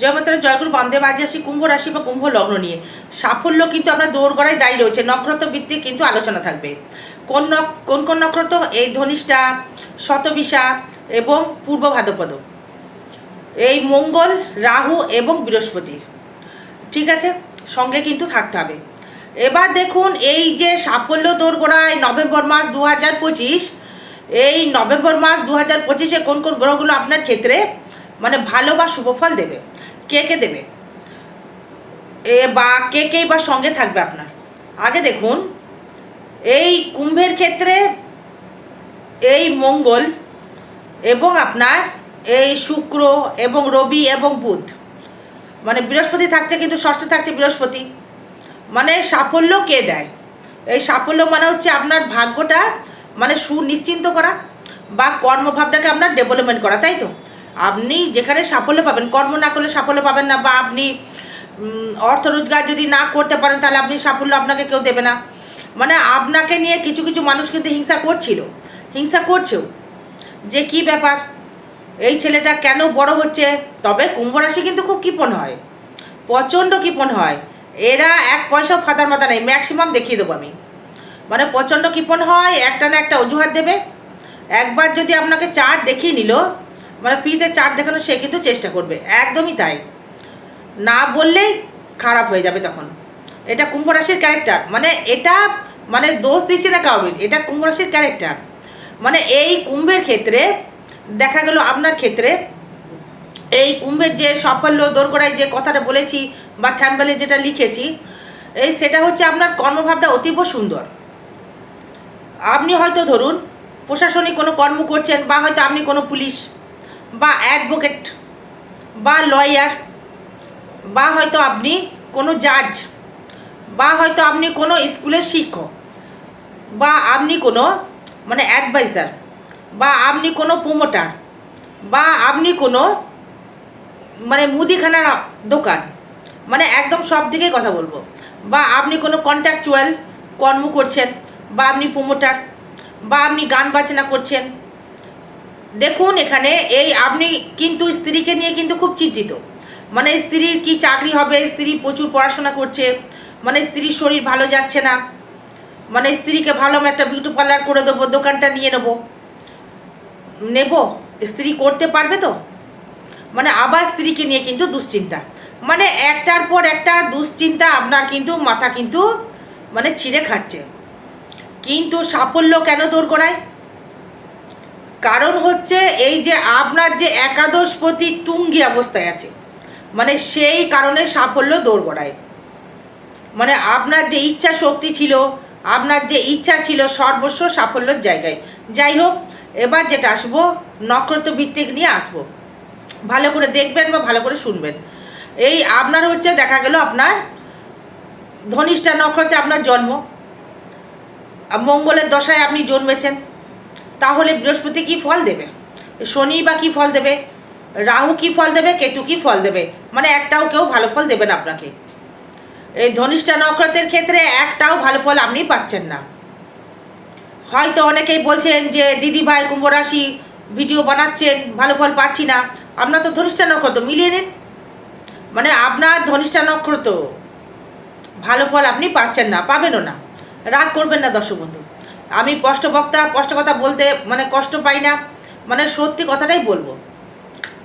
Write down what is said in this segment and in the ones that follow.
জয় মাতারা জয়গুরু বামদেব আজ আসি কুম্ভ রাশি বা কুম্ভ লগ্ন নিয়ে। সাফল্য কিন্তু আমরা দৌড়গড়ায় দায়ী রয়েছে, নক্ষত্র ভিত্তিক কিন্তু আলোচনা থাকবে। কোন কোন কোন নক্ষত্র? এই ধনিষ্ঠা, শতবিশা এবং পূর্ব ভাদ্রপদ এই মঙ্গল, রাহু এবং বৃহস্পতির ঠিক আছে? সঙ্গে কিন্তু থাকতে হবে। এবার দেখুন, এই যে সাফল্য দোরগোড়ায় নভেম্বর মাস দু হাজার পঁচিশ, এই নভেম্বর মাস দু হাজার পঁচিশে কোন কোন গ্রহগুলো আপনার ক্ষেত্রে মানে ভালো বা শুভফল দেবে? কে কে দেবে? এ বা কে কে বা সঙ্গে থাকবে আপনার? আগে দেখুন, এই কুম্ভের ক্ষেত্রে এই মঙ্গল এবং আপনার এই শুক্র এবং রবি এবং বুধ মানে বৃহস্পতি থাকছে কিন্তু ষষ্ঠে থাকছে বৃহস্পতি মানে সাফল্য কে দেয়? এই সাফল্য মানে হচ্ছে আপনার ভাগ্যটা মানে সুনিশ্চিন্ত করা বা কর্মভাবটাকে আপনার ডেভেলপমেন্ট করা, তাই তো? আপনি যেখানে সাফল্য পাবেন, কর্ম না করলে সাফল্য পাবেন না বা আপনি অর্থ রোজগার যদি না করতে পারেন, তাহলে আপনি সাফল্য আপনাকে কেউ দেবে না। মানে আপনাকে নিয়ে কিছু কিছু মানুষ কিন্তু হিংসা করছিল। হিংসা করছেও। যে কি ব্যাপার? এই ছেলেটা কেন বড় হচ্ছে? তবে কুম্ভ রাশি কিন্তু খুব কৃপণ হয়। প্রচণ্ড কৃপণ হয়। এরা এক পয়সাও ফাদার মাথা নেই। ম্যাক্সিমাম দেখিয়ে দেবো আমি। মানে প্রচণ্ড কৃপণ হয়, একটা না একটা অজুহাত দেবে। একবার যদি আপনাকে চার দেখিয়ে নিল মানে ফ্রিতে চার দেখানো সে কিন্তু চেষ্টা করবে, একদমই তাই। না বললেই খারাপ হয়ে যাবে তখন। এটা কুম্ভ রাশির ক্যারেক্টার মানে এটা মানে দোষ দিচ্ছে না কাউরির এটা কুম্ভ রাশির ক্যারেক্টার মানে এই কুম্ভের ক্ষেত্রে দেখা গেল আপনার ক্ষেত্রে, এই কুম্ভের যে সাফল্য দোরগোড়ায় যে কথাটা বলেছি বা থ্যাম্বেলে যেটা লিখেছি, এই সেটা হচ্ছে আপনার কর্মভাবটা অতীব সুন্দর। আপনি হয়তো ধরুন, প্রশাসনিক কোনো কর্ম করছেন বা হয়তো আপনি কোনো পুলিশ বা অ্যাডভোকেট বা লয়ার বা হয়তো আপনি কোনো জাজ বা হয়তো আপনি কোনো স্কুলের শিক্ষক, বা আপনি কোনো মানে অ্যাডভাইজার বা আপনি কোনো প্রোমোটার বা আপনি কোনো মানে মুদিখানার দোকান মানে একদম সব দিকে কথা বলব। বা আপনি কোনো কন্ট্রাকচুয়াল কর্ম করছেন, বা আপনি প্রোমোটার বা আপনি গান বাজনা করছেন দেখুন এখানে এই আপনি কিন্তু স্ত্রীকে নিয়ে কিন্তু খুব চিন্তিত। মানে স্ত্রীর কি চাকরি হবে, স্ত্রী প্রচুর পড়াশোনা করছে মানে স্ত্রীর শরীর ভালো যাচ্ছে না মানে স্ত্রীকে ভালো একটা বিউটি পার্লার করে দেবো, দোকানটা নিয়ে নেব। নেব? স্ত্রী করতে পারবে তো? মানে আবার স্ত্রীকে নিয়ে কিন্তু দুশ্চিন্তা। মানে একটার পর একটা দুশ্চিন্তা আপনার কিন্তু মাথা কিন্তু মানে ছিঁড়ে খাচ্ছে। কিন্তু সাফল্য কেন দৌড় করায় কারণ হচ্ছে এই যে আপনার যে একাদশপতি তুঙ্গি অবস্থায় আছে মানে সেই কারণে সাফল্য দৌড় গড়ায় মানে আপনার যে ইচ্ছা শক্তি ছিল, আপনার যে ইচ্ছা ছিল সর্বস্ব সাফল্যের জায়গায়। যাই হোক, এবার যেটা আসব নক্ষত্র ভিত্তিক নিয়ে আসব। ভালো করে দেখবেন বা ভালো করে শুনবেন। এই আপনার হচ্ছে দেখা গেল আপনার ধনিষ্ঠা নক্ষত্রে আপনার জন্ম। মঙ্গলের দশায় আপনি জন্মেছেন। তাহলে বৃহস্পতি কি ফল দেবে? শনি বা কি ফল দেবে? রাহু কি ফল দেবে? কেতু কি ফল দেবে? মানে একটাও কেউ ভালো ফল দেবে না আপনাকে। এই ধনিষ্ঠা নক্ষত্রের ক্ষেত্রে একটাও ভালো ফল আপনি পাচ্ছেন না। হয়তো অনেকেই বলছেন যে, দিদি ভাই কুম্ভ রাশি ভিডিও বানাচ্ছেন, ভালো ফল পাচ্ছি না। আপনার তো ধনিষ্ঠা নক্ষত্র, মিলিয়ে নিন। মানে আপনার ধনিষ্ঠা নক্ষত্র, ভালো ফল আপনি পাচ্ছেন না, পাবেনও না। রাগ করবেন না দর্শক বন্ধু। আমি স্পষ্ট বক্তা, স্পষ্ট কথা বলতে মানে কষ্ট পাই না। মানে সত্যি কথাটাই বলব।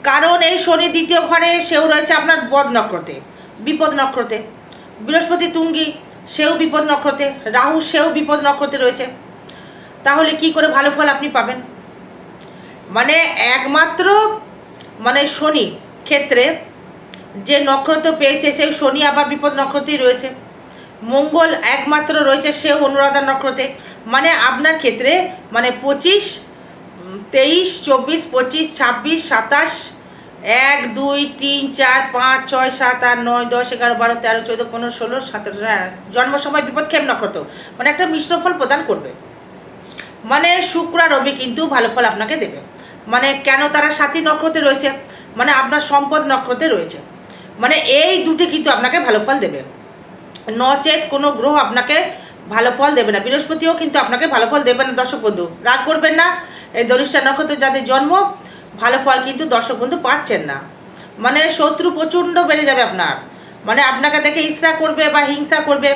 কারণ এই শনি দ্বিতীয় ঘরে সেও রয়েছে আপনার বদ নক্ষত্রে, বিপদ নক্ষত্রে। বৃহস্পতি তুঙ্গি, সেও বিপদ নক্ষত্রে, রাহু সেও বিপদ নক্ষত্রে রয়েছে। তাহলে কি করে ভালো ফল আপনি পাবেন? মানে একমাত্র মানে শনি ক্ষেত্রে যে নক্ষত্র পেয়েছে সেই শনি আবার বিপদ নক্ষত্রেই রয়েছে। মঙ্গল একমাত্র রয়েছে সেও অনুরাধা নক্ষত্রে। মানে আপনার ক্ষেত্রে মানে পঁচিশ তেইশ চব্বিশ পঁচিশ ছাব্বিশ সাতাশ এক দুই তিন চার পাঁচ ছয় সাত আট নয় দশ এগারো বারো তেরো চোদ্দ পনেরো ষোলো সতেরো হ্যাঁ, জন্ম সময় বিপদক্ষেপ নক্ষত্র। মানে একটা মিশ্র ফল প্রদান করবে। মানে শুক্র রবি কিন্তু ভালো ফল আপনাকে দেবে। মানে কেন তারা সাথী নক্ষত্রে রয়েছে? মানে আপনার সম্পদ নক্ষত্রে রয়েছে। মানে এই দুটি কিন্তু আপনাকে ভালো ফল দেবে। নচেত কোনো গ্রহ আপনাকে ভালো ফল দেবে না। বৃহস্পতিও কিন্তু আপনাকে ভালো ফল দেবে না, দর্শক বন্ধু। রাগ করবেন না, এই ধনিষ্ঠা নক্ষত্রে যাদের জন্ম, ভালো ফল কিন্তু দর্শক বন্ধু পাচ্ছেন না। মানে শত্রু প্রচণ্ড বেড়ে যাবে আপনার। মানে আপনাকে দেখে ইসরা করবে বা হিংসা করবে।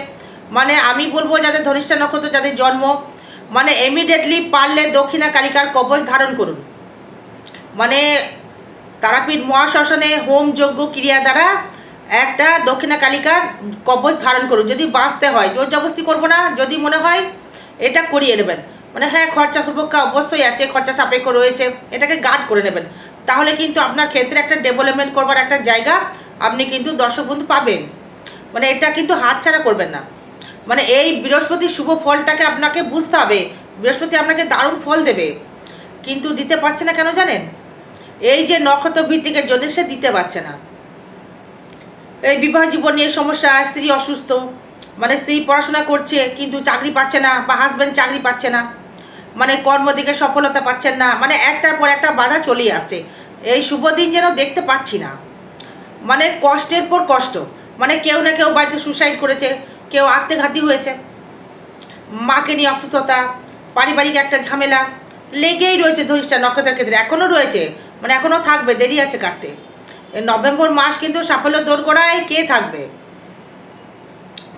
মানে আমি বলব যাদের ধনিষ্ঠা নক্ষত্র যাদের জন্ম মানে ইমিডিয়েটলি পারলে দক্ষিণা কালিকার কবচ ধারণ করুন। মানে তারাপীঠ মহাশ্মশানে হোম যজ্ঞ ক্রিয়া দ্বারা একটা দক্ষিণা কালিকার কবচ ধারণ করুন। যদি বাঁচতে হয়, জোর জবস্তি করব না, যদি মনে হয় এটা করিয়ে নেবেন। মানে হ্যাঁ খরচা সুপক্ষা অবশ্যই আছে, খরচা সাপেক্ষ রয়েছে, এটাকে গার্ড করে নেবেন। তাহলে কিন্তু আপনার ক্ষেত্রে একটা ডেভেলপমেন্ট করবার একটা জায়গা আপনি কিন্তু দর্শক বন্ধু পাবেন। মানে এটা কিন্তু হাতছাড়া করবেন না। মানে এই বৃহস্পতির শুভ ফলটাকে আপনাকে বুঝতে হবে। বৃহস্পতি আপনাকে দারুণ ফল দেবে। কিন্তু দিতে পারছে না কেন জানেন? এই যে নক্ষত্র ভিত্তিকের জন্য সে দিতে পারছে না। এই বিবাহ জীবন সমস্যা, স্ত্রী অসুস্থ। মানে স্ত্রী পড়াশোনা করছে, কিন্তু চাকরি পাচ্ছে না বা হাজব্যান্ড চাকরি পাচ্ছে না। মানে কর্মদিকে সফলতা পাচ্ছেন না। মানে একটার পর একটা বাধা চলেই আসছে। এই শুভ দিন যেন দেখতে পাচ্ছি না। মানে কষ্টের পর কষ্ট। মানে কেউ না কেউ বাড়িতে সুসাইড করেছে, কেউ আত্মঘাতী হয়েছে। মাকে নিয়ে অসুস্থতা, পারিবারিক একটা ঝামেলা, লেগেই রয়েছে ধরিষ্ঠা নক্ষত্রের ক্ষেত্রে। এখনও রয়েছে। মানে এখনও থাকবে, দেরি আছে কাটতে। নভেম্বর মাস কিন্তু সাফল্য দোরগোড়ায় কে থাকবে?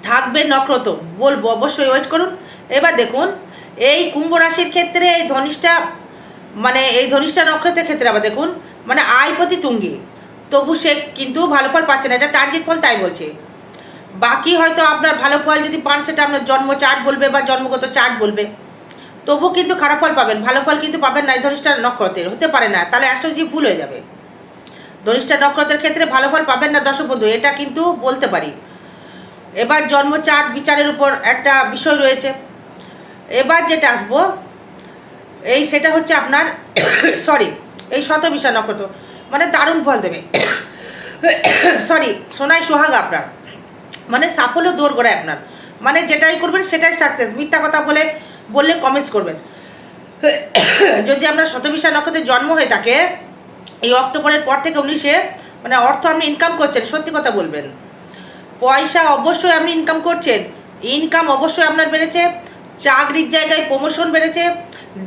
থাকবে নক্ষত্র। বলব অবশ্যই ওয়েট করুন। এবার দেখুন, এই কুম্ভ রাশির ক্ষেত্রে এই ধনিষ্ঠা মানে এই ধনিষ্ঠা নক্ষত্রের ক্ষেত্রে আবার দেখুন মানে আয় প্রতি তুঙ্গি। তবু সে কিন্তু ভালো ফল পাচ্ছে না, এটা টার্গেট ফল তাই বলছে। বাকি হয়তো আপনার ভালো ফল যদি পান, সেটা আপনার জন্ম চার্ট বলবে বা জন্মগত চার্ট বলবে। তবু কিন্তু খারাপ ফল পাবেন, ভালো ফল কিন্তু পাবেন না এই ধনিষ্ঠা নক্ষত্রের, হতে পারে না, তাহলে অ্যাস্ট্রোলজি ভুল হয়ে যাবে। ধনিষ্ঠা নক্ষত্রের ক্ষেত্রে ভালো ফল পাবেন না, দর্শক বন্ধু, এটা কিন্তু বলতে পারি। এবার জন্ম চার্ট বিচারের উপর একটা বিষয় রয়েছে। এবার যেটা আসব, এই সেটা হচ্ছে আপনার সরি এই শত শতবিশা নক্ষত্র মানে দারুণ ফল দেবে। সরি সোনাই সোহাগ আপনার মানে সাফল্য দৌড় গড়ায় আপনার। মানে যেটাই করবেন সেটাই সাকসেস মিথ্যা কথা বলে, বললে কমেন্টস করবেন। যদি আপনার শতবিশা নক্ষত্রের জন্ম হয়ে থাকে এই অক্টোবরের পর থেকে উনিশে মানে অর্থ আপনি ইনকাম করছেন, সত্যি কথা বলবেন। পয়সা অবশ্যই আপনি ইনকাম করছেন ইনকাম অবশ্যই আপনার বেড়েছে, চাকরির জায়গায় প্রমোশন বেড়েছে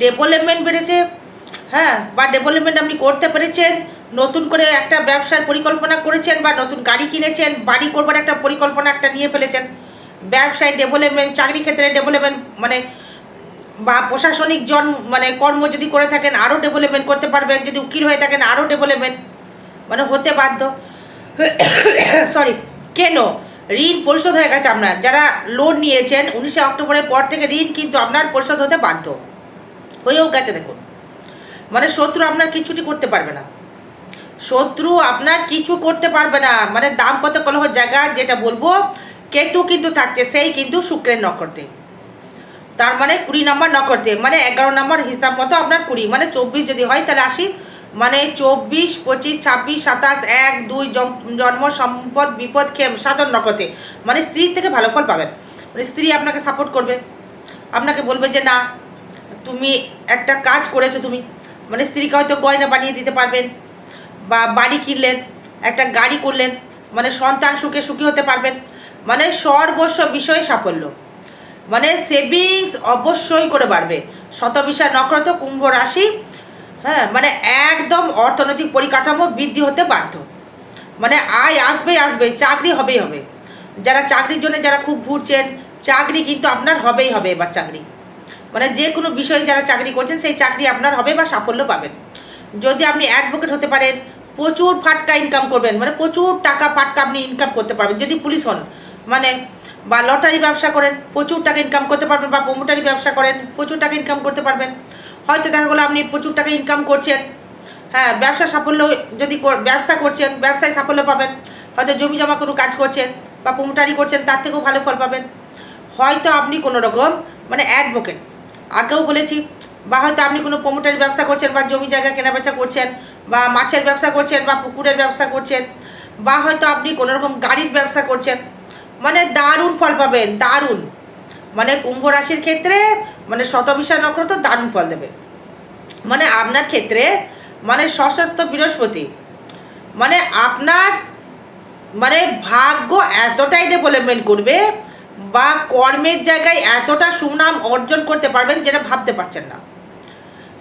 ডেভেলপমেন্ট বেড়েছে হ্যাঁ বা ডেভেলপমেন্ট আপনি করতে পেরেছেন, নতুন করে একটা ব্যবসার পরিকল্পনা করেছেন, বা নতুন গাড়ি কিনেছেন, বাড়ি করবার একটা পরিকল্পনা একটা নিয়ে ফেলেছেন। ব্যবসায় ডেভেলপমেন্ট চাকরি ক্ষেত্রে ডেভেলপমেন্ট মানে বা প্রশাসনিক জন মানে কর্ম যদি করে থাকেন আরও ডেভেলপমেন্ট করতে পারবেন। যদি উকিল হয়ে থাকেন আরও ডেভেলপমেন্ট মানে হতে বাধ্য। সরি কেন? ঋণ পরিশোধ হয়ে গেছে আপনার। যারা লোন নিয়েছেন, উনিশে অক্টোবরের পর থেকে ঋণ কিন্তু আপনার পরিশোধ হতে বাধ্য। হয়েও গেছে দেখুন। মানে শত্রু আপনার কিছুটি করতে পারবে না। শত্রু আপনার কিছু করতে পারবে না। মানে দাম কত কলহ জায়গা যেটা বলব, কেতু কিন্তু থাকছে, সেই কিন্তু শুক্রের নক্ষত্রে। তার মানে কুড়ি নাম্বার নম্বর নক্ষত্রে মানে এগারো নম্বর হিসাব মতো আপনার কুড়ি মানে চব্বিশ যদি হয় তাহলে আসি মানে চব্বিশ, পঁচিশ, ছাব্বিশ, সাতাশ, এক, দুই জন্ম, সম্পদ, বিপদ খেম সাধন, নক্ষত্রে। মানে স্ত্রীর থেকে ভালো ফল পাবেন। মানে স্ত্রী আপনাকে সাপোর্ট করবে। আপনাকে বলবে যে, না, তুমি একটা কাজ করেছ তুমি। মানে স্ত্রীকে হয়তো গয়না বানিয়ে দিতে পারবেন বা বাড়ি কিনলেন, একটা গাড়ি করলেন। মানে সন্তান সুখে সুখী হতে পারবেন। মানে সর্বস্ব বিষয়ে সাফল্য। মানে সেভিংস অবশ্যই করে বাড়বে। শতবিশা নক্ষত্র, কুম্ভ রাশি হ্যাঁ মানে একদম অর্থনৈতিক পরিকাঠামো বৃদ্ধি হতে বাধ্য। মানে আয় আসবেই আসবে, চাকরি হবেই হবে। যারা চাকরির জন্য যারা খুব ঘুরছেন, চাকরি কিন্তু আপনার হবেই হবে এবার চাকরি। মানে যে কোনো বিষয়ে যারা চাকরি করছেন, সেই চাকরি আপনার হবে বা সাফল্য পাবেন। যদি আপনি অ্যাডভোকেট হতে পারেন, প্রচুর ফাটকা ইনকাম করবেন মানে প্রচুর টাকা ফাটকা আপনি ইনকাম করতে পারবেন। যদি পুলিশ হন মানে বা লটারি ব্যবসা করেন, প্রচুর টাকা ইনকাম করতে পারবেন বা প্রমোটারি ব্যবসা করেন, প্রচুর টাকা ইনকাম করতে পারবেন। হয়তো দেখা গেলো আপনি প্রচুর টাকা ইনকাম করছেন। হ্যাঁ ব্যবসা সাফল্য যদি ব্যবসা করছেন, ব্যবসায় সাফল্য পাবেন। হয়তো জমি জমা কোনো কাজ করছেন বা প্রমোটারি করছেন, তার থেকেও ভালো ফল পাবেন। হয়তো আপনি কোনো রকম মানে অ্যাডভোকেট আগেও বলেছি, বা হয়তো আপনি কোনো প্রমোটারি ব্যবসা করছেন বা জমি জায়গা কেনাবেচা করছেন বা মাছের ব্যবসা করছেন বা পুকুরের ব্যবসা করছেন, বা হয়তো আপনি কোনো রকম গাড়ির ব্যবসা করছেন। মানে দারুণ ফল পাবেন, দারুণ। মানে কুম্ভ রাশির ক্ষেত্রে মানে শতবিশা নক্ষত্র দারুণ ফল দেবে। মানে আপনার ক্ষেত্রে মানে সশস্ত্র বৃহস্পতি মানে আপনার মানে ভাগ্য এতটাই ডেভেলপমেন্ট করবে বা কর্মের জায়গায় এতটা সুনাম অর্জন করতে পারবেন যেটা ভাবতে পারছেন না।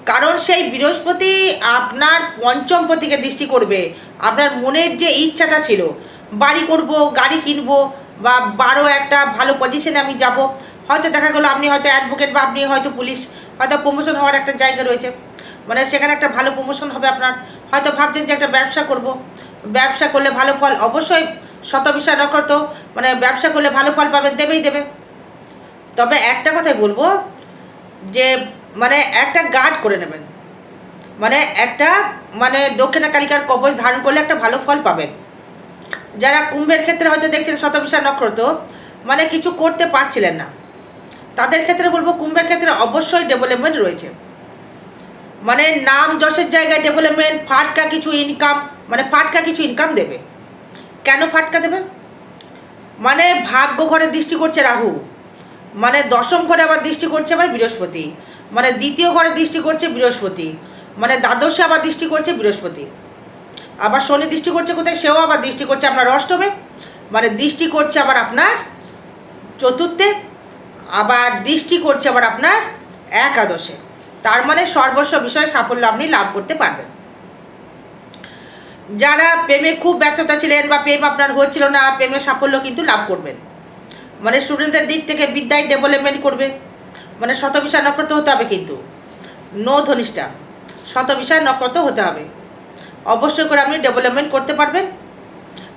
কারণ সেই বৃহস্পতি আপনার পঞ্চম পতিকে দৃষ্টি করবে, আপনার মনের যে ইচ্ছাটা ছিল, বাড়ি করব, গাড়ি কিনবো বা বারো একটা ভালো পজিশনে আমি যাব। হয়তো দেখা গেলো আপনি হয়তো অ্যাডভোকেট বা আপনি হয়তো পুলিশ হয়তো প্রমোশন হওয়ার একটা জায়গা রয়েছে। মানে সেখানে একটা ভালো প্রমোশন হবে আপনার। হয়তো ভাবছেন যে একটা ব্যবসা করব। ব্যবসা করলে ভালো ফল অবশ্যই শতবিশা নক্ষত্র মানে ব্যবসা করলে ভালো ফল পাবেন, দেবেই দেবে। তবে একটা কথাই বলব, যে মানে একটা গার্ড করে নেবেন। মানে একটা মানে দক্ষিণা কালিকার কবচ ধারণ করলে একটা ভালো ফল পাবেন। যারা কুম্ভের ক্ষেত্রে হয়তো দেখছেন শতবিশা নক্ষত্র মানে কিছু করতে পারছিলেন না। তাদের ক্ষেত্রে বলব কুম্ভের ক্ষেত্রে অবশ্যই ডেভেলপমেন্ট রয়েছে। মানে নাম যশের জায়গায় ডেভেলপমেন্ট ফাটকা কিছু ইনকাম মানে ফাটকা কিছু ইনকাম দেবে। কেন ফাটকা দেবে? মানে ভাগ্য ঘরে দৃষ্টি করছে রাহু। মানে দশম ঘরে আবার দৃষ্টি করছে আবার বৃহস্পতি। মানে দ্বিতীয় ঘরে দৃষ্টি করছে বৃহস্পতি। মানে দ্বাদশে আবার দৃষ্টি করছে বৃহস্পতি। আবার শনি দৃষ্টি করছে কোথায়? সেও আবার দৃষ্টি করছে আপনার অষ্টমে। মানে দৃষ্টি করছে আবার আপনার চতুর্থে, আবার দৃষ্টি করছে আবার আপনার একাদশে। তার মানে সর্বস্ব বিষয়ে সাফল্য আপনি লাভ করতে পারবেন। যারা প্রেমে খুব ব্যর্থতা ছিলেন বা প্রেম আপনার হচ্ছিল না প্রেমের সাফল্য কিন্তু লাভ করবেন। মানে স্টুডেন্টদের দিক থেকে বিদ্যায় ডেভেলপমেন্ট করবে। মানে শতবিশা নক্ষত্র হতে হবে কিন্তু। নো ধনিষ্ঠা শতবিশা নক্ষত্র হতে হবে। অবশ্যই করে আপনি ডেভেলপমেন্ট করতে পারবেন।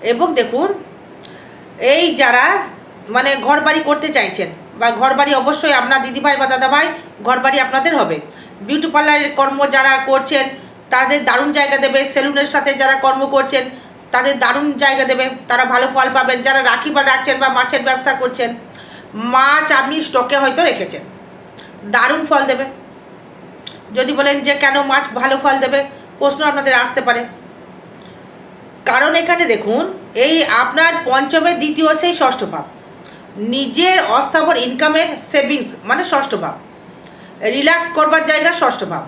এবং দেখুন, এই যারা মানে ঘর করতে চাইছেন বা ঘর অবশ্যই আপনার দিদিভাই বা দাদাভাই ঘর আপনাদের হবে। বিউটি পার্লারের কর্ম যারা করছেন, তাদের দারুণ জায়গা দেবে। সেলুনের সাথে যারা কর্ম করছেন, তাদের দারুণ জায়গা দেবে। তারা ভালো ফল পাবেন। যারা রাখি বা রাখছেন বা মাছের ব্যবসা করছেন, মাছ আপনি স্টকে হয়তো রেখেছেন। দারুণ ফল দেবে। যদি বলেন যে কেন মাছ ভালো ফল দেবে? প্রশ্ন আপনাদের আসতে পারে। কারণ এখানে দেখুন, এই আপনার পঞ্চমের দ্বিতীয়, সেই ষষ্ঠ ভাব। নিজের অস্থাবর ইনকামের সেভিংস মানে ষষ্ঠ ভাব। রিল্যাক্স করবার জায়গা ষষ্ঠ ভাব।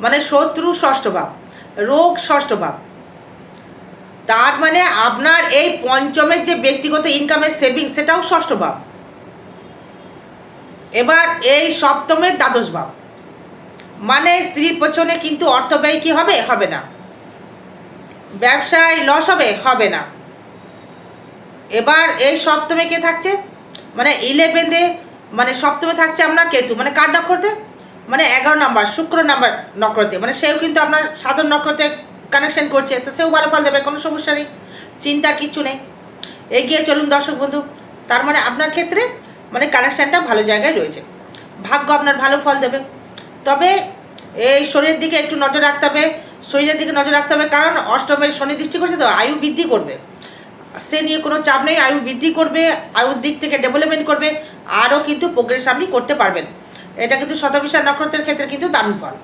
মানে শত্রু ষষ্ঠ ভাব। রোগ ষষ্ঠ ভাব। তার মানে আপনার এই পঞ্চমের যে ব্যক্তিগত ইনকামের সেভিংস সেটাও ষষ্ঠ ভাব। এবার এই সপ্তমের দ্বাদশ ভাব। মানে স্ত্রীর পেছনে কিন্তু অর্থ ব্যয় কি হবে? হবে না। ব্যবসায় লস হবে? হবে না। এবার এই সপ্তমে কে থাকছে? মানে ইলেভেনে মানে সপ্তমে থাকছে আপনার কেতু। মানে কার নক্ষত্রে? মানে এগারো নাম্বার, শুক্র নাম্বার নক্ষত্রে। মানে সেও কিন্তু আপনার সাধারণ নক্ষত্রে কানেকশন করছে, তো সেও ভালো ফল দেবে, কোনো সমস্যা নেই। চিন্তার কিচ্ছু নেই। এগিয়ে চলুন দর্শক বন্ধু। তার মানে আপনার ক্ষেত্রে মানে কানেকশানটা ভালো জায়গায় রয়েছে। ভাগ্য আপনার ভালো ফল দেবে। তবে এই শরীরের দিকে একটু নজর রাখতে হবে, শরীরের দিকে নজর রাখতে হবে, কারণ অষ্টমের শনি দৃষ্টি করছে তো, আয়ু বৃদ্ধি করবে। সে নিয়ে কোনো চাপ নেই, আয়ু বৃদ্ধি করবে, আয়ুর দিক থেকে ডেভেলপমেন্ট করবে, আরও কিন্তু প্রোগ্রেস আপনি করতে পারবেন। এটা কিন্তু শতবিশা নক্ষত্রের ক্ষেত্রে কিন্তু দারুণ ফল।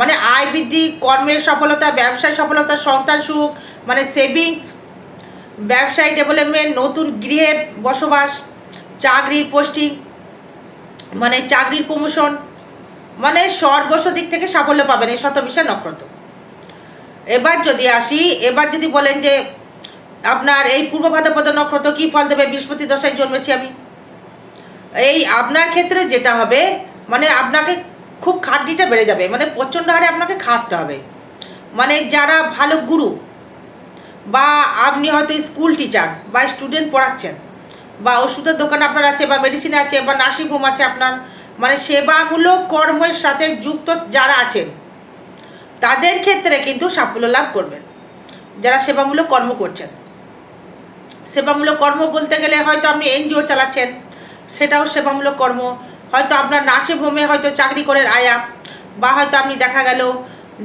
মানে আয় বৃদ্ধি, কর্মের সফলতা, ব্যবসায় সফলতা, সন্তান সুখ মানে সেভিংস ব্যবসায় ডেভেলপমেন্ট নতুন গৃহে বসবাস, চাকরির পোস্টিং মানে চাকরির প্রমোশন মানে সর্বস্ব দিক থেকে সাফল্য পাবেন, এই শতবিশা নক্ষত্র। এবার যদি আসি, এবার যদি বলেন যে আপনার এই পূর্ব ভাদ্রপদ নক্ষত্র কী ফল দেবে? বৃহস্পতি দশায় জন্মেছি আমি। এই আপনার ক্ষেত্রে যেটা হবে মানে আপনাকে খুব খাটনিটা বেড়ে যাবে মানে প্রচণ্ড হারে আপনাকে খাটতে হবে। মানে যারা ভালো গুরু বা আপনি হয়তো স্কুল টিচার বা স্টুডেন্ট পড়াচ্ছেন বা ওষুধের দোকান আপনার আছে বা মেডিসিন আছে বা নার্সিং হোম আছে আপনার মানে সেবামূলক কর্মের সাথে যুক্ত যারা আছেন, তাদের ক্ষেত্রে কিন্তু সাফল্য লাভ করবেন। যারা সেবামূলক কর্ম করছেন। সেবামূলক কর্ম বলতে গেলে হয়তো আপনি এনজিও চালাচ্ছেন, সেটাও সেবামূলক কর্ম। হয়তো আপনার নার্সিং হোমে হয়তো চাকরি করেন আয়া, বা হয়তো আপনি দেখা গেল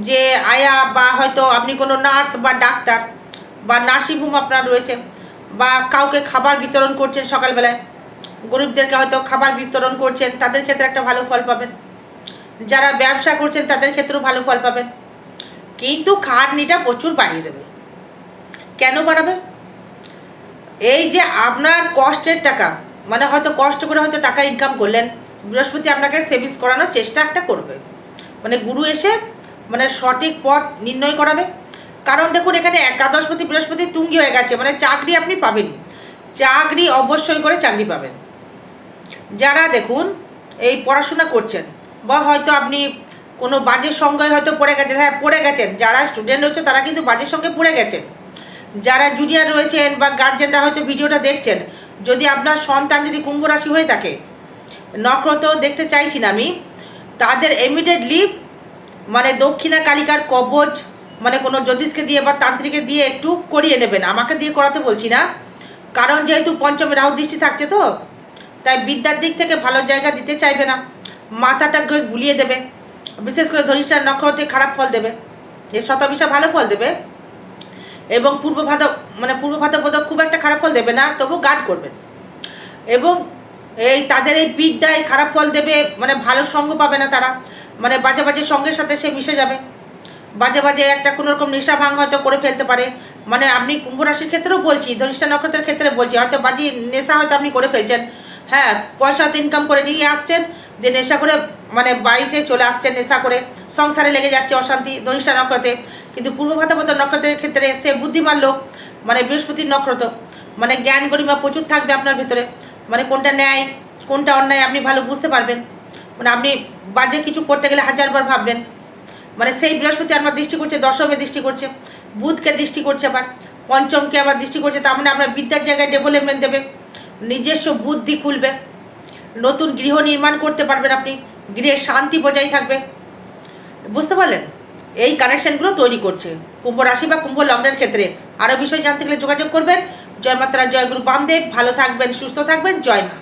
যে আয়া, বা হয়তো আপনি কোনো নার্স বা ডাক্তার, বা নার্সিং হোম আপনার রয়েছে, বা কাউকে খাবার বিতরণ করছেন সকালবেলায়। গরিবদেরকে হয়তো খাবার বিতরণ করছেন, তাদের ক্ষেত্রে একটা ভালো ফল পাবেন। যারা ব্যবসা করছেন, তাদের ক্ষেত্রেও ভালো ফল পাবেন। কিন্তু খাটনিটা প্রচুর বাড়িয়ে দেবে। কেন বাড়াবে? এই যে আপনার কষ্টের টাকা মানে হয়তো কষ্ট করে হয়তো টাকা ইনকাম করলেন, বৃহস্পতি আপনাকে সেভিংস করানোর চেষ্টা একটা করবে। মানে গুরু এসে মানে সঠিক পথ নির্ণয় করাবে। কারণ দেখুন, এখানে একাদশপতি, বৃহস্পতি তুঙ্গি হয়ে গেছে মানে চাকরি আপনি পাবেনই। চাকরি অবশ্যই করে চাকরি পাবেন। যারা দেখুন, এই পড়াশোনা করছেন বা হয়তো আপনি কোনো বাজের সঙ্গে হয়তো পড়ে গেছেন হ্যাঁ পড়ে গেছেন। যারা স্টুডেন্ট রয়েছে তারা কিন্তু বাজের সঙ্গে পড়ে গেছেন। যারা জুনিয়র রয়েছেন বা গার্জেনরা হয়তো ভিডিওটা দেখছেন, যদি আপনার সন্তান যদি কুম্ভ রাশি হয়ে থাকে, নক্ষত্র দেখতে চাইছি না আমি, তাদের ইমিডিয়েটলি মানে দক্ষিণা কালিকার কবচ মানে কোনো জ্যোতিষকে দিয়ে বা তান্ত্রিকে দিয়ে একটু করিয়ে নেবেন। আমাকে দিয়ে করাতে বলছি না। কারণ যেহেতু পঞ্চমে রাহু দৃষ্টি থাকছে তো, তাই বিদ্যার দিক থেকে ভালো জায়গা দিতে চাইবে না। মাথাটাকে গুলিয়ে দেবে। বিশেষ করে ধনিষ্ঠার নক্ষত্রে খারাপ ফল দেবে। এ শতবিশা ভালো ফল দেবে। এবং পূর্ব ভাদ মানে পূর্ব ভাদ্রপদ খুব একটা খারাপ ফল দেবে না, তবু গার্ড করবেন এবং এই তাদের এই বিদ্যায় খারাপ ফল দেবে মানে ভালো সঙ্গ পাবে না তারা। মানে বাজে বাজে সঙ্গের সাথে সে মিশে যাবে। বাজে বাজে একটা কোনো রকম নেশা ভাঙ হয়তো করে ফেলতে পারে। মানে আপনি কুম্ভ রাশির ক্ষেত্রেও বলছি, ধনিষ্ঠা নক্ষত্রের ক্ষেত্রে বলছি, হয়তো বাজি নেশা হয়তো আপনি করে ফেলছেন। হ্যাঁ পয়সা হয়তো ইনকাম করে নিয়ে আসছেন, যে নেশা করে মানে বাড়িতে চলে আসছেন নেশা করে, সংসারে লেগে যাচ্ছে অশান্তি, ধনিষ্ঠা নক্ষত্রে। কিন্তু পূর্ব ভাদ্রপদ নক্ষত্রের ক্ষেত্রে সে বুদ্ধিমান লোক মানে বৃহস্পতির নক্ষত্র। মানে জ্ঞান গরিমা প্রচুর থাকবে আপনার ভিতরে। মানে কোনটা ন্যায়, কোনটা অন্যায় আপনি ভালো বুঝতে পারবেন। মানে আপনি বাজে কিছু করতে গেলে হাজারবার ভাববেন। মানে সেই বৃহস্পতি আমার দৃষ্টি করছে, দশমে দৃষ্টি করছে। বুধকে দৃষ্টি করছে আবার, পঞ্চমকে আবার দৃষ্টি করছে, তার মানে আপনার বিদ্যার জায়গায় ডেভেলপমেন্ট দেবে, নিজস্ব বুদ্ধি খুলবে, নতুন গৃহ নির্মাণ করতে পারবেন আপনি, গৃহে শান্তি বজায় থাকবে। বুঝতে পারলেন? এই কানেকশনগুলো তৈরি করছে। কুম্ভ রাশি বা কুম্ভ লগ্নের ক্ষেত্রে আরও বিষয় জানতে গেলে যোগাযোগ করবেন। জয় মাতারা, জয় গুরু বামদেব, ভালো থাকবেন, সুস্থ থাকবেন, জয় মা।